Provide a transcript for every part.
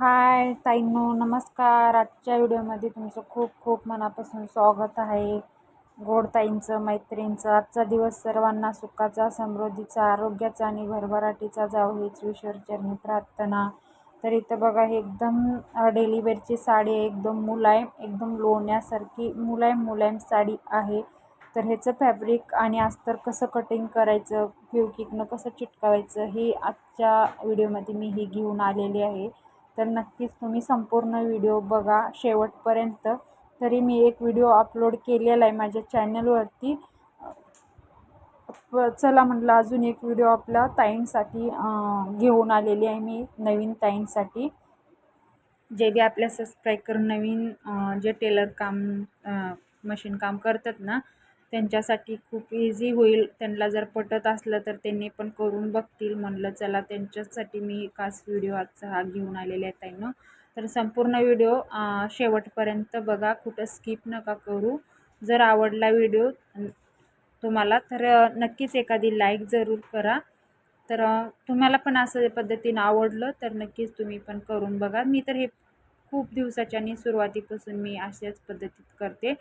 हाय ताईंनो नमस्कार. आजच्या व्हिडिओमध्ये तुमचं खूप खूप मनापासून स्वागत आहे. गोड ताईंचं मैत्रीणचं आजचा दिवस सर्वांना सुखाचा समृद्धीचा आरोग्याचा आणि भरभराटीचा जाव हीच विश्वचरणी प्रार्थना. तर इथं बघा हे एकदम डेली वेअरची साडी आहे. एकदम मुलायम एकदम लोण्यासारखी मुलायम मुलायम साडी आहे. तर ह्याचं फॅब्रिक आणि अस्तर कसं कटिंग करायचं फ्युकिकनं कसं चिटकावायचं हे आजच्या व्हिडिओमध्ये मी हे घेऊन आलेली आहे. तर नक्कीच तुम्ही संपूर्ण व्हिडिओ बघा शेवटपर्यंत. तरी मी एक व्हिडिओ अपलोड केलेला आहे माझ्या चॅनलवरती. चला म्हटलं अजून एक व्हिडिओ आपला ताईंसाठी घेऊन आलेली आहे मी नवीन ताईंसाठी. जे बी आपल्या सबस्क्राईब करून नवीन जे टेलर काम मशीन काम करतात ना त्यांच्यासाठी खूप इझी होईल. त्यांना जर पटत असलं तर त्यांनी पण करून बघतील. म्हणलं चला त्यांच्यासाठी मी खास व्हिडिओ आजचा हा घेऊन आलेले आहे ताईनं तर संपूर्ण व्हिडिओ शेवटपर्यंत बघा. कुठं स्किप नका करू. जर आवडला व्हिडिओ तुम्हाला तर नक्कीच एखादी लाईक जरूर करा. तर तुम्हाला पण असं पद्धतीनं आवडलं तर नक्कीच तुम्ही पण करून बघा. मी तर हे खूप दिवसाच्या आणि सुरुवातीपासून मी अशाच पद्धतीत करते.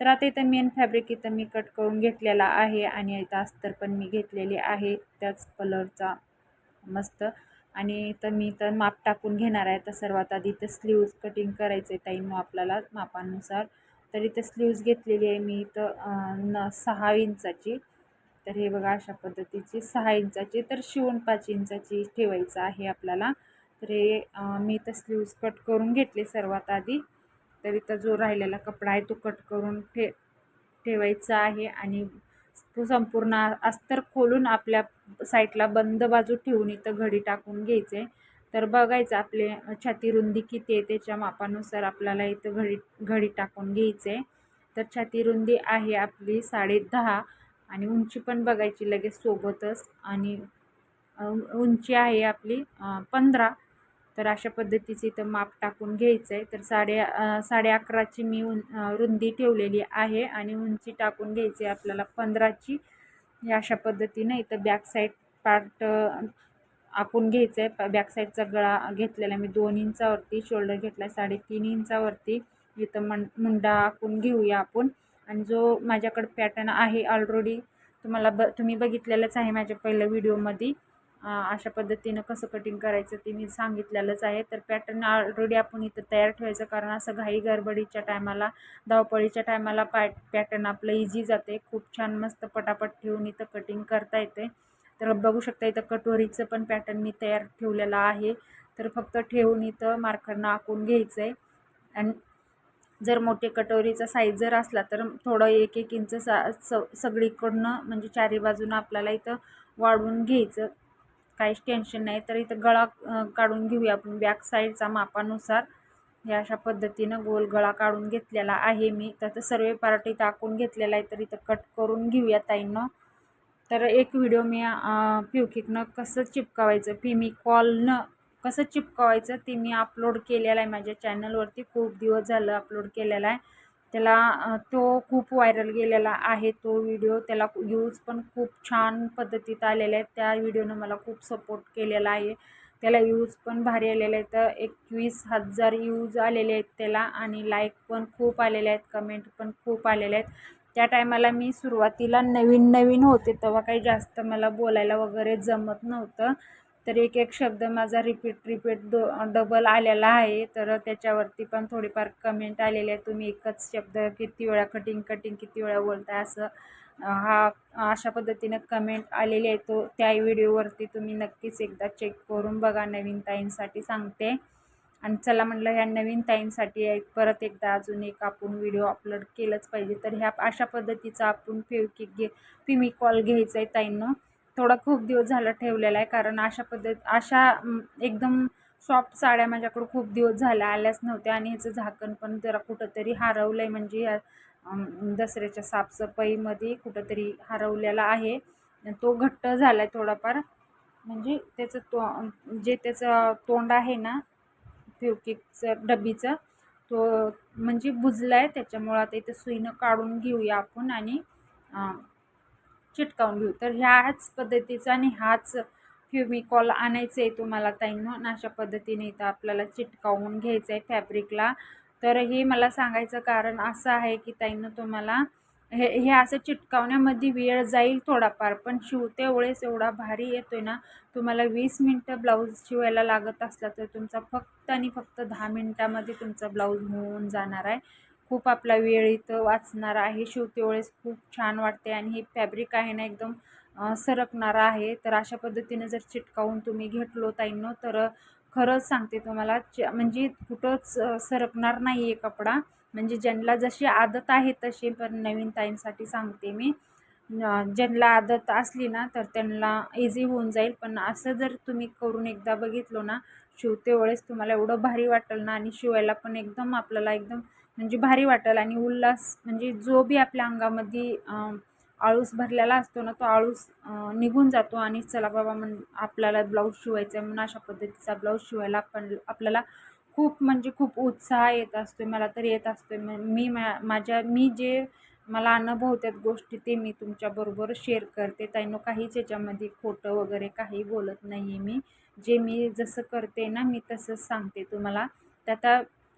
तर आता इथं मेन फॅब्रिक इथं मी कट करून घेतलेला आहे आणि इथं अस्तर पण मी घेतलेली आहे. त्याच कलरचा मस्त. आणि इथं मी तर माप टाकून घेणार आहे. तर सर्वात आधी इथं स्लीव्ज कटिंग करायचं आहे टाईम आपल्याला मापानुसार. तर इथं स्लीव्ज घेतलेली आहे मी इथं न सहा इंचाची. तर हे बघा अशा पद्धतीची सहा इंचाची तर शिवून पाच इंचाची ठेवायचं आहे आपल्याला. तर हे मी इथं स्लीव्ज कट करून घेतले सर्वात आधी. तर इथं जो राहिलेला कपडा आहे तो कट करून ठे ठेवायचा आहे आणि तो संपूर्ण अस्तर खोलून आपल्या साईडला बंद बाजू ठेवून इथं घडी टाकून घ्यायचे. तर बघायचं आपले छाती रुंदी किती आहे त्याच्या मापानुसार आपल्याला इथं घडी घडी टाकून घ्यायचे. तर छाती रुंदी आहे आपली साडे दहा आणि उंची पण बघायची लगेच सोबतच आणि उंची आहे आपली पंधरा. तर अशा पद्धतीचे इथं माप टाकून घ्यायचं आहे तर साडे साडे अकराची मी उं रुंदी ठेवलेली आहे आणि उंची टाकून घ्यायची आहे आपल्याला पंधराची. अशा पद्धतीनं इथं बॅक साईड पार्ट आपण घ्यायचं आहे बॅक साईडचा गळा घेतलेला मी दोन इंचावरती शोल्डर घेतला आहे साडेतीन इंचावरती. इथं मन मुंडा आखून घेऊया आपण. आणि जो माझ्याकडं पॅटर्न आहे ऑलरेडी तुम्हाला ब तुम्ही बघितलेलंच आहे माझ्या पहिल्या व्हिडिओमध्ये अशा पद्धतीनं कसं कटिंग करायचं ते मी सांगितलेलंच आहे. तर पॅटर्न ऑलरेडी आपण इथं तयार ठेवायचं कारण असं घाई गडबडीच्या टायमाला धावपळीच्या टायमाला पॅ पॅटर्न आपलं इझी जाते. खूप छान मस्त पटापट ठेवून इथं कटिंग करता येते. तर बघू शकता इथं कटोरीचं पण पॅटर्न मी तयार ठेवलेलं आहे. तर फक्त ठेवून इथं मार्करनं आखून घ्यायचं आहे आणि जर मोठे कटोरीचा साईज जर असला तर थोडं एक एक इंच सा स सगळीकडनं म्हणजे चारी बाजूनं आपल्याला इथं वाढवून घ्यायचं. काहीच टेन्शन नाही. तर इथं गळा काढून घेऊया आपण. बॅक साईडचा मापानुसार हे अशा पद्धतीनं गोल गळा काढून घेतलेला आहे मी. तर सर्व पार्ट इथं आखून घेतलेला आहे. तर इथं कट करून घेऊया ताईंनं. तर एक व्हिडिओ मी प्युकिकनं कसं चिपकावायचं फिमिकॉलनं कसं चिपकावायचं ते मी अपलोड केलेलं आहे माझ्या चॅनलवरती खूप दिवस झालं अपलोड केलेला आहे. त्याला तो खूप व्हायरल गेलेला आहे तो व्हिडिओ त्याला यूज पण खूप छान पद्धतीत आलेला आहे त्या व्हिडिओनं मला खूप सपोर्ट केलेला आहे. त्याला यूज पण भारी आलेले आहेत. तर एकवीस हजार यूज आलेले आहेत त्याला आणि लाईक पण खूप आलेले आहेत. कमेंट पण खूप आलेले आहेत. त्या टायमाला मी सुरुवातीला नवीन नवीन होते तेव्हा काही जास्त मला बोलायला वगैरे जमत नव्हतं. तर एक एक शब्द माझा रिपीट रिपीट दो डबल आलेला आहे. तर त्याच्यावरती पण थोडीफार कमेंट आलेले आहे. तुम्ही एकच शब्द किती वेळा कटिंग कटिंग किती वेळा बोलता असं हा अशा पद्धतीनं कमेंट आलेली आहे. तो त्या व्हिडिओवरती तुम्ही नक्कीच एकदा चेक करून बघा. नवीन ताईंसाठी सांगते. आणि चला म्हटलं ह्या नवीन ताईंसाठी एक परत एकदा अजून एक आपण व्हिडिओ अपलोड केलंच पाहिजे. तर ह्या अशा पद्धतीचा आपण फेवकिक घे फिमी कॉल घ्यायचा आहे ताईंनं. थोडा खूप दिवस झाला ठेवलेला आहे कारण अशा पद्धत अशा एकदम सॉफ्ट साड्या माझ्याकडं खूप दिवस झाल्या आल्याच नव्हत्या आणि ह्याचं झाकण पण जरा कुठंतरी हरवलं आहे म्हणजे ह्या दसऱ्याच्या साफसफाईमध्ये कुठंतरी हरवलेला आहे. तो घट्ट झाला आहे थोडाफार. म्हणजे त्याचं तो जे त्याचं तोंड आहे ना फ्युकिकचं डबीचं तो म्हणजे बुजला आहे त्याच्यामुळं आता इथं सुईनं काढून घेऊया आपण आणि चिटकावून घेऊ. तर ह्याच पद्धतीचा आणि हाच फ्युमिकॉल आणायचं आहे तुम्हाला ताईंनो. अशा पद्धतीने इथं आपल्याला चिटकावून घ्यायचं आहे फॅब्रिकला. तर हे मला सांगायचं कारण असं आहे की ताईनं तुम्हाला हे हे असं चिटकावण्यामध्ये वेळ जाईल थोडाफार पण शिवते वेळेस एवढा भारी येतोय ना तुम्हाला वीस मिनटं ब्लाऊज शिवायला लागत असला तर तुमचा फक्त आणि फक्त दहा मिनटामध्ये तुमचा ब्लाऊज होऊन जाणार आहे. खूप आपला वेळ इथं वाचणार आहे. शिवते वेळेस खूप छान वाटते आणि हे फॅब्रिक आहे ना एकदम सरकणार आहे. तर अशा पद्धतीने जर चिटकावून तुम्ही घेतलो ताईंनो तर खरंच सांगते तुम्हाला च म्हणजे कुठंच सरकणार नाही आहे कपडा. म्हणजे ज्यांना जशी आदत आहे तशी पण नवीन ताईंसाठी सांगते मी. ज्यांना आदत असली ना तर त्यांना इझी होऊन जाईल. पण असं जर तुम्ही करून एकदा बघितलो ना शिवते वेळेस तुम्हाला एवढं भारी वाटेल ना आणि शिवायला पण एकदम आपल्याला एकदम म्हणजे भारी वाटेल आणि उल्हास म्हणजे जो बी आपल्या अंगामध्ये आळूस भरलेला असतो ना तो आळूस निघून जातो आणि चला बाबा म्हण आपल्याला ब्लाऊज शिवायचा आहे म्हणून अशा पद्धतीचा ब्लाऊज शिवायला पण आपल्याला खूप म्हणजे खूप उत्साह येत असतो मला तर येत असतो मी मा माझ्या मी जे मला अनुभव त्यात गोष्टी ते मी तुमच्याबरोबर शेअर करते. त्यानं काहीच याच्यामध्ये खोटं वगैरे काही बोलत नाही आहे मी. जे मी जसं करते ना मी तसंच सांगते तुम्हाला. त्यात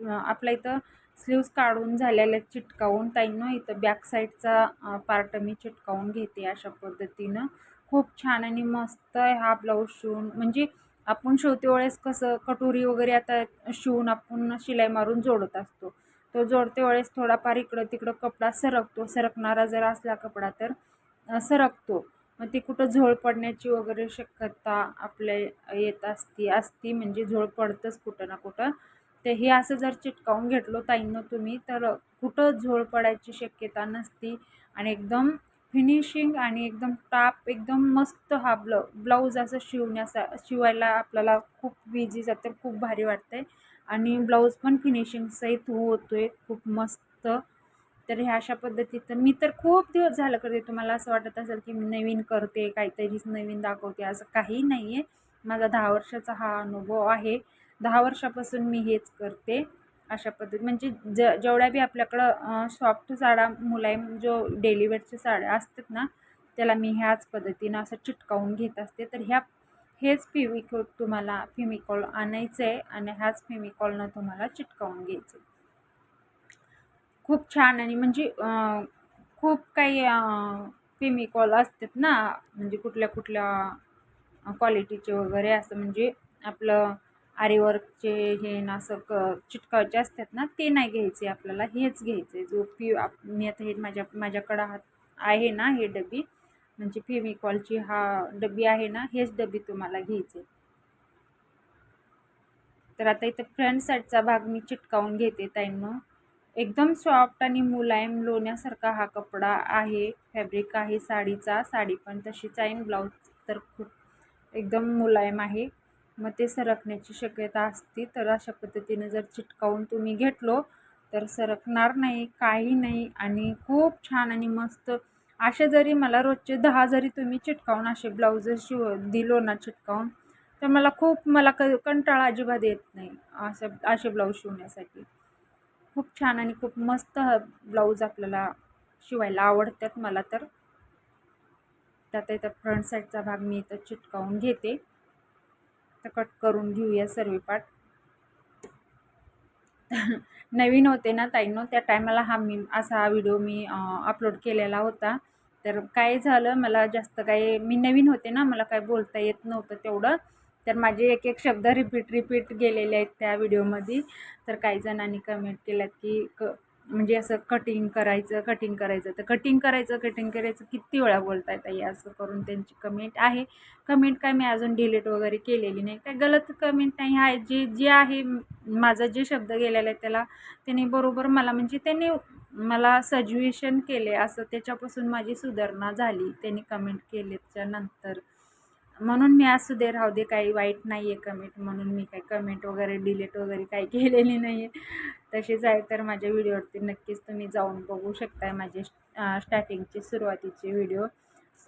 आपल्या इथं स्लीव्स काढून झालेल्या चिटकावून ताईनं इथं बॅक साईडचा पार्ट मी चिटकावून घेते अशा पद्धतीनं. खूप छान आणि मस्त हा ब्लाऊज शिवून. म्हणजे आपण शिवते वेळेस कसं कटोरी वगैरे आता शिवून आपण शिलाई मारून जोडत असतो. तो जोडते वेळेस थोडाफार इकडं तिकडं कपडा सरकतो. सरकणारा जर असला कपडा तर सरकतो. मग ती कुठं झोळ पडण्याची वगैरे शक्यता आपल्या येत असती असती म्हणजे झोळ पडतंच कुठं ना कुठं. ते हे असं जर चिटकावून घेतलो ताईंनो तुम्ही तर कुठं झोळ पडायची शक्यता नसती. आणि एकदम फिनिशिंग आणि एकदम टाप एकदम मस्त हा ब्ल ब्लाऊज असं शिवण्यासा शिवायला आपल्याला खूप विजी जाते खूप भारी वाटते आणि ब्लाऊज पण फिनिशिंग सहित होतो आहे खूप मस्त. तर ह्या अशा पद्धतीचं मी तर खूप दिवस झालं करते तुम्हाला असं वाटत असेल की मी नवीन करते काहीतरीच नवीन दाखवते असं काही नाही आहे माझा दहा वर्षाचा हा अनुभव आहे. दहा वर्षापासून मी हेच करते अशा पद्धती म्हणजे ज जेवढ्या बी आपल्याकडं सॉफ्ट साड्या मुलायम जो डेलीवेअरच्या साड्या असतात ना त्याला मी ह्याच पद्धतीनं असं चिटकावून घेत असते. तर ह्या हेच फिमिकॉल तुम्हाला फिमिकॉल आणायचं आहे आणि ह्याच फिमिकॉलनं तुम्हाला चिटकावून घ्यायचं खूप छान आणि म्हणजे खूप काही फिमिकॉल असतात ना म्हणजे कुठल्या कुठल्या क्वालिटीचे वगैरे असं म्हणजे आपलं आरीवर्कचे हे ना असं क चिटकावचे असतात ना ते नाही घ्यायचे आपल्याला हेच घ्यायचे. जो पी आप मी आता हे माझ्या माझ्याकडं हा आहे ना हे डबी म्हणजे फेमिकॉलची हा डबी आहे ना हेच डबी तुम्हाला घ्यायचे. तर आता इथं फ्रंट साईडचा भाग मी चिटकावून घेते ताईनं. एकदम सॉफ्ट आणि मुलायम लोण्यासारखा हा कपडा आहे फॅब्रिक आहे साडीचा साडी पण तशीच आहे ब्लाऊज तर खूप एकदम मुलायम आहे. मग ते सरकण्याची शक्यता असते. तर अशा पद्धतीने जर चिटकावून तुम्ही घेतलो तर सरकणार नाही काही नाही आणि खूप छान आणि मस्त. असे जरी मला रोजचे दहा जरी तुम्ही चिटकावून असे ब्लाऊज शिव दिलो ना चिटकावून तर मला खूप मला क कंटाळा अजिबात येत नाही असं असे ब्लाऊज शिवण्यासाठी. खूप छान आणि खूप मस्त ब्लाऊज आपल्याला शिवायला आवडतात मला तर. त्यात इथं फ्रंट साईडचा भाग मी इथं चिटकावून घेते. कट करून घेऊया सर्व पाठ. नवीन होते ना ताईंनो त्या टायमाला हा मी असा हा व्हिडिओ मी अपलोड केलेला होता. तर काय झालं मला जास्त काही मी नवीन होते ना मला काय बोलता येत नव्हतं तेवढं. तर माझे एक एक शब्द रिपीट रिपीट गेलेले आहेत त्या व्हिडिओमध्ये तर काही जणांनी कमेंट केल्यात की क म्हणजे असं कटिंग करायचं कटिंग करायचं. तर कटिंग करायचं कटिंग करायचं किती वेळा बोलताय ताई असं करून त्यांची कमेंट आहे. कमेंट काय मी अजून डिलीट वगैरे केलेली नाही. काय गलत कमेंट नाही. आहे जे जे आहे माझा जे शब्द गेलेला आहे त्याला त्याने बरोबर मला म्हणजे त्यांनी मला सज्युएशन केले. असं त्याच्यापासून माझी सुधारणा झाली. त्यांनी कमेंट केल्याच्यानंतर. म्हणून मी असू दे राहू दे काही वाईट नाही आहे कमेंट म्हणून मी काही कमेंट वगैरे डिलीट वगैरे काही केलेली नाही आहे तसेच आहे तर माझ्या व्हिडिओवरती नक्कीच तुम्ही जाऊन बघू शकताय माझे स्टार्टिंगचे सुरुवातीचे व्हिडिओ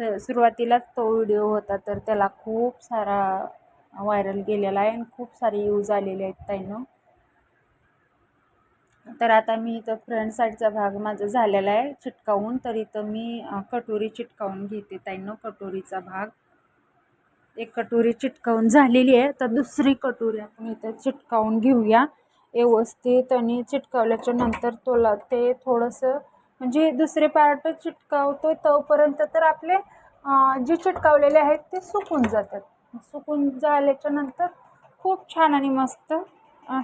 स सुरुवातीलाच तो व्हिडिओ होता तर त्याला खूप सारा व्हायरल गेलेला आहे आणि खूप सारे यूज आलेले आहेत त्यानं तर आता मी इथं फ्रंट साईडचा भाग माझा झालेला आहे चिटकावून. तर इथं मी कटोरी चिटकावून घेते ताईनो कटोरीचा भाग. एक कटोरी चिटकावून झालेली आहे तर दुसरी कटोरी आपण इथं चिटकावून घेऊया. व्यवस्थित आणि चिटकावल्याच्या नंतर तोला ते थोडंसं म्हणजे दुसरे पार्ट चिटकावतो तोपर्यंत तर आपले जे चिटकावलेले आहेत ते सुकून जातात. सुकून झाल्याच्यानंतर खूप छान आणि मस्त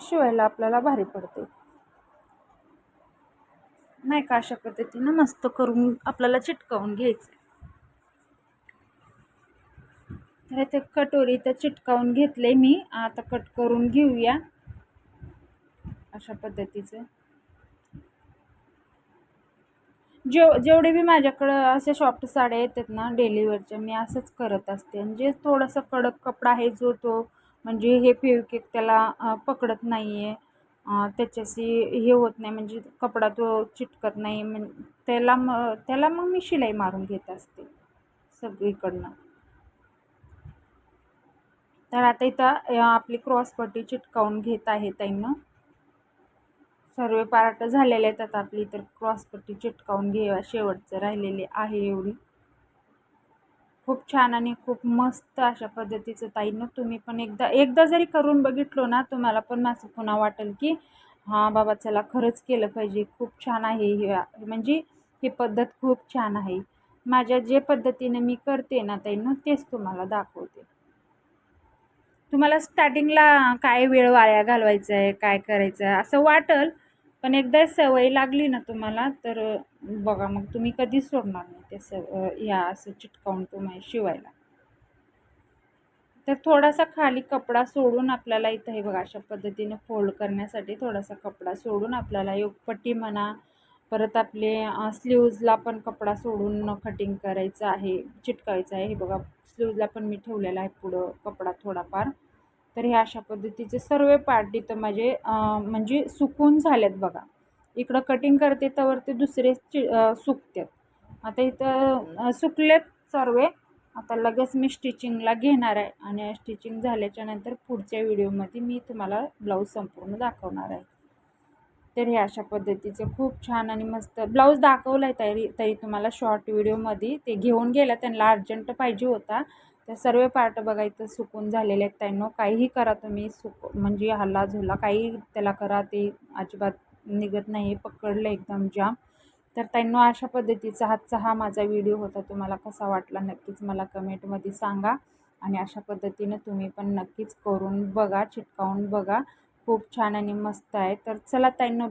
शिवायला आपल्याला भारी पडते. नाही का? अशा पद्धतीनं मस्त करून आपल्याला चिटकावून घ्यायचं तर ते कटोरी तर चिटकावून घेतले मी. आता कट करून घेऊया. अशा पद्धतीचं. जेव जेवढे बी माझ्याकडं असे सॉफ्ट साड्या येतात ना डेलीवरच्या मी असंच करत असते. आणि जे थोडासा कडक कपडा आहे जो तो म्हणजे हे फेविकेक त्याला पकडत नाही आहे त्याच्याशी हे होत नाही म्हणजे कपडा तो चिटकत नाही. म्हण त्याला मग त्याला मग मी शिलाई मारून घेत असते. सगळीकडनं. तर आता इथं आपली क्रॉसपट्टी चिटकावून घेत आहे ताईनं. सर्व पार्ट झालेले आहेत आता आपली तर क्रॉसपट्टी चिटकावून घे शेवटचं राहिलेले आहे एवढी. खूप छान आणि खूप मस्त अशा पद्धतीचं ताईनं तुम्ही पण एकदा एकदा जरी करून बघितलो ना तुम्हाला पण असं पुन्हा वाटेल की हां बाबा चला खरंच केलं पाहिजे खूप छान आहे हे म्हणजे ही पद्धत खूप छान आहे. माझ्या जे पद्धतीने मी करते ना ताईनं तेच तुम्हाला दाखवते. तुम्हाला स्टार्टिंगला काय वेळ वाया घालवायचा आहे काय करायचं आहे असं वाटल पण एकदा सवय लागली ना तुम्हाला तर बघा मग तुम्ही कधीच सोडणार नाही ते सव ह्या असं चिटकावून तुम्हाला शिवायला. तर थोडासा खाली कपडा सोडून आपल्याला इथं हे बघा अशा पद्धतीने फोल्ड करण्यासाठी थोडासा कपडा सोडून आपल्याला योगपट्टी म्हणा परत आपले स्लीव्जला पण कपडा सोडून कटिंग करायचं आहे चिटकायचं आहे. हे बघा स्लीव्जला पण मी ठेवलेला आहे पुढं कपडा थोडाफार. तर हे अशा पद्धतीचे सर्व पार्ट इथं माझे म्हणजे सुकून झालेत बघा. इकडं कटिंग करते तर ते दुसरे चि सुकतात. आता इथं सुकलेत सर्व. आता लगेच मी स्टिचिंगला घेणार आहे. आणि स्टिचिंग झाल्याच्यानंतर पुढच्या व्हिडिओमध्ये मी तुम्हाला ब्लाऊज संपूर्ण दाखवणार आहे. तर हे अशा पद्धतीचं खूप छान आणि मस्त ब्लाऊज दाखवला आहे तरी तरी तुम्हाला शॉर्ट व्हिडिओमध्ये ते घेऊन गेला त्यांना अर्जंट पाहिजे होता. तर सर्व पार्ट बघायचं सुकून झालेले आहेत त्यांना. काहीही करा तुम्ही सुक म्हणजे हल्ला झुला काही त्याला करा ते अजिबात निघत नाही पकडलं एकदम जाम तर त्यांना अशा पद्धतीचा हातचा हा माझा व्हिडिओ होता. तुम्हाला कसा वाटला नक्कीच मला कमेंटमध्ये सांगा. आणि अशा पद्धतीनं तुम्ही पण नक्कीच करून बघा चिटकावून बघा. खूप छान आणि मस्त आहे. तर चला त्यांना